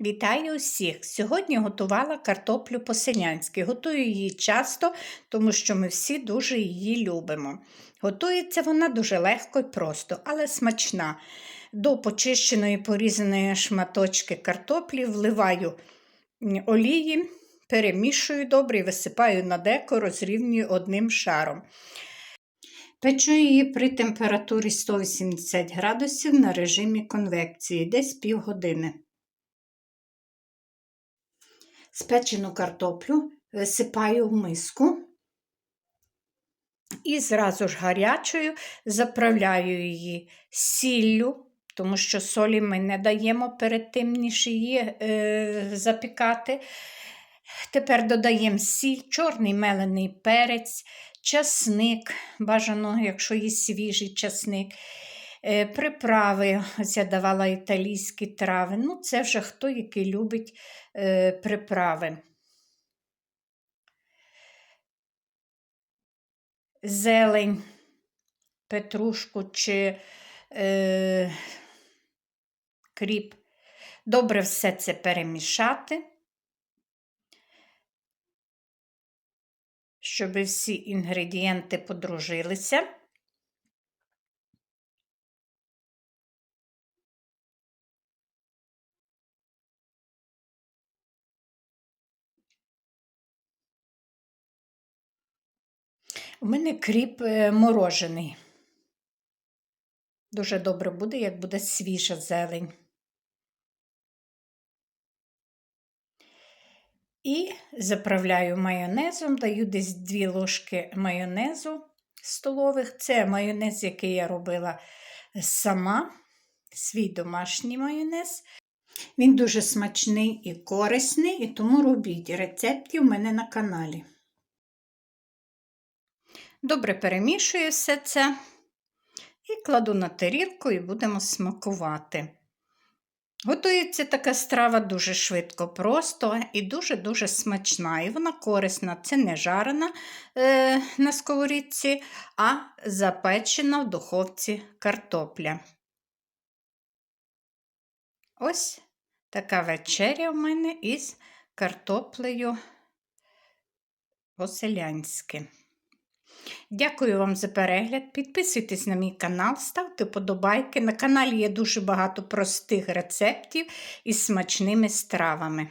Вітаю усіх! Сьогодні готувала картоплю по-селянськи. Готую її часто, тому що ми всі дуже її любимо. Готується вона дуже легко і просто, але смачна. До почищеної порізаної шматочки картоплі вливаю олії, перемішую добре і висипаю на деко, розрівнюю одним шаром. Печу її при температурі 180 градусів на режимі конвекції, десь півгодини. Спечену картоплю висипаю в миску і зразу ж гарячою заправляю її сіллю, тому що солі ми не даємо перед тим, ніж її е, запікати. Тепер додаємо сіль, чорний мелений перець, часник, бажано, якщо є свіжий часник. Е, приправи, ось я давала італійські трави. Ну, це вже хто який любить е, приправи. Зелень, петрушку чи е, кріп. Добре все це перемішати, щоб всі інгредієнти подружилися. У мене кріп е, морожений. Дуже добре буде, як буде свіжа зелень. І заправляю майонезом, даю десь 2 ложки майонезу столових. Це майонез, який я робила сама, свій домашній майонез. Він дуже смачний і корисний, і тому робіть рецепти у мене на каналі. Добре перемішую все це і кладу на тарілку і будемо смакувати. Готується така страва дуже швидко, просто і дуже-дуже смачна. І вона корисна. Це не жарена е, на сковорідці, а запечена в духовці картопля. Ось така вечеря в мене із картоплею по-селянськи. Дякую вам за перегляд. Підписуйтесь на мій канал, ставте подобайки. На каналі є дуже багато простих рецептів із смачними стравами.